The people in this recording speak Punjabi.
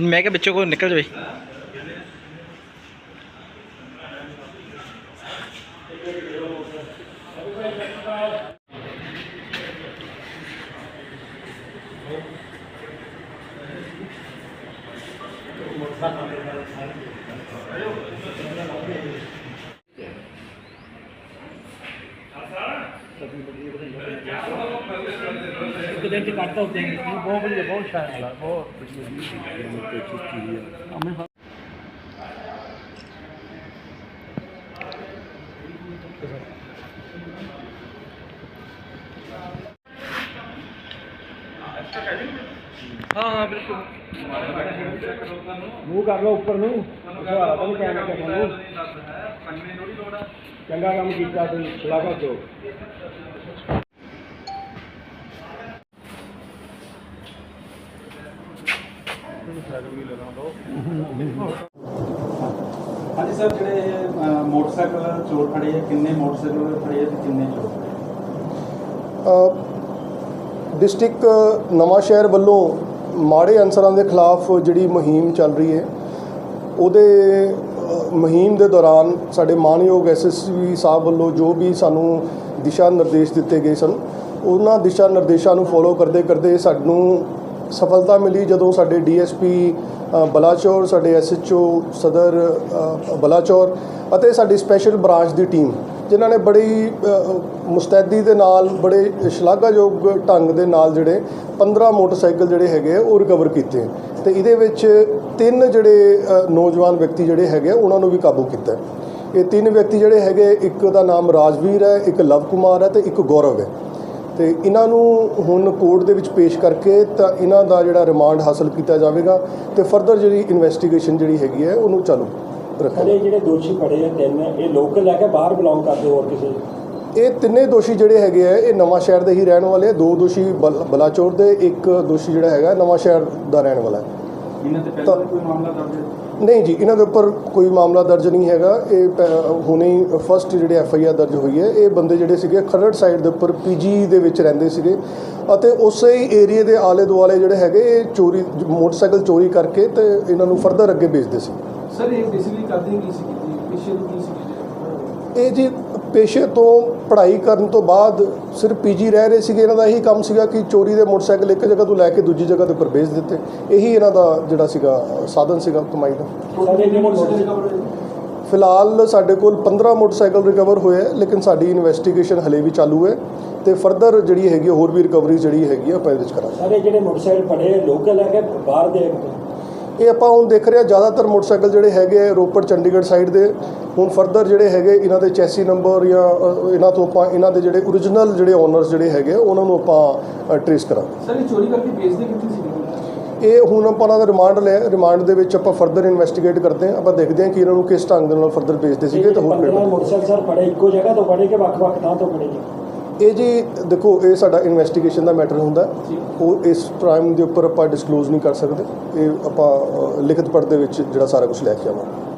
मैं क्या बच्चों को निकल जाए Thank you. ਇੱਕ ਦਿਨ ਚ ਕੱਢਦਾ ਉੱਤੇ ਬਹੁਤ ਵਧੀਆ, ਬਹੁਤ ਸ਼ਾਨਦਾਰ, ਬਹੁਤ ਵਧੀਆ। ਹਾਂ ਹਾਂ, ਬਿਲਕੁਲ। ਮੂੰਹ ਕਰ ਲਓ ਉੱਪਰ ਨੂੰ। ਸੁਹਾਰਾ ਤਾਂ ਨਹੀਂ ਕਹਿਣਾ ਕਿ ਚੰਗਾ ਕੰਮ ਕੀਤਾ ਤੁਸੀਂ ਸ਼ਲਾਘਾ ਦਿਓ। ਹਾਂਜੀ ਸਰ ਜਿਹੜੇ ਇਹ, ਮੋਟਰਸਾਈਕਲ ਚੋਰ ਫੜੇ ਆ ਕਿੰਨੇ ਮੋਟਰਸਾਈਕਲ ਫੜੇ ਆ ਤੇ ਕਿੰਨੇ ਚੋਰ? ਡਿਸਟ੍ਰਿਕਟ ਨਵਾਂ ਸ਼ਹਿਰ ਵੱਲੋਂ ਮਾੜੇ ਅਨਸਰਾਂ ਦੇ ਖਿਲਾਫ ਜਿਹੜੀ ਮੁਹਿੰਮ ਚੱਲ ਰਹੀ ਹੈ ਉਹਦੇ ਮੁਹਿੰਮ ਦੇ ਦੌਰਾਨ ਸਾਡੇ ਮਾਨਯੋਗ ਐਸਐਸਪੀ ਸਾਹਿਬ ਵੱਲੋਂ ਜੋ ਵੀ ਸਾਨੂੰ ਦਿਸ਼ਾ ਨਿਰਦੇਸ਼ ਦਿੱਤੇ ਗਏ ਸਨ ਉਹਨਾਂ ਦਿਸ਼ਾ ਨਿਰਦੇਸ਼ਾਂ ਨੂੰ ਫੋਲੋ ਕਰਦੇ ਕਰਦੇ ਸਾਨੂੰ ਸਫਲਤਾ ਮਿਲੀ ਜਦੋਂ ਸਾਡੇ ਡੀਐਸਪੀ ਬਲਾਚੌਰ ਸਾਡੇ ਐਸਐਚਓ ਸਦਰ ਬਲਾਚੌਰ ਅਤੇ ਸਾਡੀ ਸਪੈਸ਼ਲ ਬ੍ਰਾਂਚ ਦੀ ਟੀਮ ਜਿਨ੍ਹਾਂ ਨੇ ਬੜੀ ਮੁਸਤੈਦੀ ਦੇ ਨਾਲ ਬੜੇ ਸ਼ਲਾਘਾਯੋਗ ਢੰਗ ਦੇ ਨਾਲ ਜਿਹੜੇ 15 ਮੋਟਰਸਾਈਕਲ ਜਿਹੜੇ ਹੈਗੇ ਆ, ਉਹ ਰਿਕਵਰ ਕੀਤੇ। ਤੇ ਇਹਦੇ ਵਿੱਚ ਤਿੰਨ ਜਿਹੜੇ ਨੌਜਵਾਨ ਵਿਅਕਤੀ ਜਿਹੜੇ ਹੈਗੇ ਆ, ਉਹਨਾਂ ਨੂੰ ਵੀ ਕਾਬੂ ਕੀਤਾ। ਇਹ ਤਿੰਨ ਵਿਅਕਤੀ ਜਿਹੜੇ ਹੈਗੇ ਇੱਕ ਦਾ ਨਾਮ ਰਾਜਵੀਰ ਹੈ ਇੱਕ ਲਵ ਕੁਮਾਰ ਹੈ ਤੇ ਇੱਕ ਗੌਰਵ ਹੈ। ਤੇ ਇਹਨਾਂ ਨੂੰ ਹੁਣ ਕੋਰਟ ਦੇ ਵਿੱਚ ਪੇਸ਼ ਕਰਕੇ ਤਾਂ ਇਹਨਾਂ ਦਾ ਜਿਹੜਾ ਰਿਮਾਂਡ ਹਾਸਲ ਕੀਤਾ ਜਾਵੇਗਾ ਤੇ ਫਰਦਰ ਜਿਹੜੀ ਇਨਵੈਸਟੀਗੇਸ਼ਨ ਜਿਹੜੀ ਹੈਗੀ ਹੈ ਉਹਨੂੰ ਚਾਲੂ ਰੱਖਿਆ ਖੜੇ ਜਿਹੜੇ ਦੋਸ਼ੀ ਫੜੇ ਆ ਤਿੰਨ ਇਹ ਲੋਕਲ ਲੈ ਕੇ ਬਾਹਰ ਬਿਲੋਂਗ ਕਰਦੇ ਹੋਰ ਕਿਸੇ? ਇਹ ਤਿੰਨੇ ਦੋਸ਼ੀ ਜਿਹੜੇ ਹੈਗੇ ਆ ਇਹ ਨਵਾਂ ਸ਼ਹਿਰ ਦੇ ਹੀ ਰਹਿਣ ਵਾਲੇ ਆ। ਦੋ ਦੋਸ਼ੀ ਬਲ- ਬਲਾਚੌਰ ਦੇ ਇੱਕ ਦੋਸ਼ੀ ਜਿਹੜਾ ਹੈਗਾ ਨਵਾਂ ਸ਼ਹਿਰ ਦਾ ਰਹਿਣ ਵਾਲਾ ਹੈ। ਇਹਨਾਂ ਤੇ ਪਹਿਲਾਂ ਵੀ ਕੋਈ ਮਾਮਲਾ ਦਰਜ ਹੈ? ਨਹੀਂ ਜੀ ਇਹਨਾਂ ਦੇ ਉੱਪਰ ਕੋਈ ਮਾਮਲਾ ਦਰਜ ਨਹੀਂ ਹੈਗਾ। ਇਹ ਪ- ਹੁਣੇ ਹੀ ਫਸਟ ਜਿਹੜੇ ਐਫ ਆਈ ਆਰ ਦਰਜ ਹੋਈ ਹੈ ਇਹ ਬੰਦੇ ਜਿਹੜੇ ਸੀਗੇ ਖਰੜ ਸਾਈਡ ਦੇ ਉੱਪਰ ਪੀਜੀ ਦੇ ਵਿੱਚ ਰਹਿੰਦੇ ਸੀਗੇ। ਅਤੇ ਉਸੇ ਹੀ ਏਰੀਏ ਦੇ ਆਲੇ ਦੁਆਲੇ ਜਿਹੜੇ ਹੈਗੇ ਇਹ ਚੋਰੀ ਮੋਟਰਸਾਈਕਲ ਚੋਰੀ ਕਰਕੇ ਤੇ ਇਹਨਾਂ ਨੂੰ ਫਰਦਰ ਅੱਗੇ ਵੇਚਦੇ ਸੀ। ਸਰ ਇਹ ਬੇਸਿਕਲੀ ਕਰਦੇ ਕੀ ਸੀ? ਪਿੱਛੇ ਤੋਂ ਕੀ ਸੀ? ਇਹ ਜੀ ਪੇਸ਼ੇ ਤੋਂ ਪੜ੍ਹਾਈ ਕਰਨ ਤੋਂ ਬਾਅਦ ਸਿਰਫ ਪੀਜੀ ਰਹਿ ਰਹੇ ਸੀਗੇ ਇਹਨਾਂ ਦਾ ਇਹੀ ਕੰਮ ਸੀਗਾ ਕਿ ਚੋਰੀ ਦੇ ਮੋਟਰਸਾਈਕਲ ਇੱਕ ਜਗ੍ਹਾ ਤੋਂ ਲੈ ਕੇ ਦੂਜੀ ਜਗ੍ਹਾ ਦੇ ਉੱਪਰ ਵੇਚ ਦਿੱਤੇ। ਇਹੀ ਇਹਨਾਂ ਦਾ ਜਿਹੜਾ ਸੀਗਾ ਸਾਧਨ ਸੀਗਾ ਕਮਾਈ ਦਾ। ਫਿਲਹਾਲ ਸਾਡੇ ਕੋਲ 15 ਮੋਟਰਸਾਈਕਲ ਰਿਕਵਰ ਹੋਏ ਲੇਕਿਨ ਸਾਡੀ ਇਨਵੈਸਟੀਗੇਸ਼ਨ ਹਲੇ ਵੀ ਚਾਲੂ ਹੈ ਤੇ ਫਰਦਰ ਜਿਹੜੀ ਹੈਗੀ ਹੋਰ ਵੀ ਰਿਕਵਰੀ ਜਿਹੜੀ ਹੈਗੀ ਆ ਆਪਾਂ ਇਹਦੇ ਵਿੱਚ ਕਰਾਂਗੇ। ਸਾਰੇ ਜਿਹੜੇ ਮੋਟਰਸਾਈਕਲ ਫੜੇ ਲੋਕਲ ਕੇ ਬਾਹਰ ਦੇ ਇਹ ਆਪਾਂ ਹੁਣ ਦੇਖ ਰਹੇ ਹਾਂ ਜ਼ਿਆਦਾਤਰ ਮੋਟਰਸਾਈਕਲ ਜਿਹੜੇ ਹੈਗੇ ਆ, ਰੋਪੜ ਚੰਡੀਗੜ੍ਹ ਸਾਈਡ ਦੇ। ਹੁਣ ਫਰਦਰ ਜਿਹੜੇ ਹੈਗੇ ਇਹਨਾਂ ਦੇ ਚੈਸੀ ਨੰਬਰ ਜਾਂ ਇਹਨਾਂ ਤੋਂ ਆਪਾਂ ਇਹਨਾਂ ਦੇ ਜਿਹੜੇ origignal ਜਿਹੜੇ ਓਨਰਸ ਜਿਹੜੇ ਹੈਗੇ ਆ, ਉਹਨਾਂ ਨੂੰ ਆਪਾਂ ਟ੍ਰੇਸ ਕਰਾਂਗੇ। ਸਰ ਇਹ ਚੋਰੀ ਕਰਕੇ ਵੇਚਦੇ ਕਿੱਥੇ ਸੀ? ਇਹ ਹੁਣ ਆਪਾਂ ਉਹਨਾਂ ਦਾ ਰਿਮਾਂਡ ਲਿਆ ਰਿਮਾਂਡ ਦੇ ਵਿੱਚ ਆਪਾਂ ਫਰਦਰ ਇਨਵੈਸਟੀਗੇਟ ਕਰਦੇ ਹਾਂ। ਆਪਾਂ ਦੇਖਦੇ ਹਾਂ ਕਿ ਇਹਨਾਂ ਨੂੰ ਕਿਸ ਢੰਗ ਦੇ ਨਾਲ ਫਰਦਰ ਭੇਜਦੇ ਸੀਗੇ ਤੇ ਹੋਰ 15 ਕਿਹੜੇ ਮੋਟਰਸਾਈਕਲ ਸਰ ਫੜੇ ਇੱਕੋ ਜਗ੍ਹਾ ਤੋਂ ਫੜੇ ਕਿ ਵੱਖ-ਵੱਖ ਥਾਂ ਤੋਂ ਫੜੇ? ਜੀ ਇਹ ਜੀ ਦੇਖੋ ਇਹ ਸਾਡਾ ਇਨਵੈਸਟੀਗੇਸ਼ਨ ਦਾ ਮੈਟਰ ਹੁੰਦਾ। ਉਹ ਇਸ ਪ੍ਰਾਈਮ ਦੇ ਉੱਪਰ ਆਪਾਂ ਡਿਸਕਲੋਜ਼ ਨਹੀਂ ਕਰ ਸਕਦੇ। ਇਹ ਆਪਾਂ ਲਿਖਤ ਪੜ੍ਹ ਦੇ ਵਿੱਚ ਜਿਹੜਾ ਸਾਰਾ ਕੁਝ ਲੈ ਕੇ ਆਵਾਂਗੇ।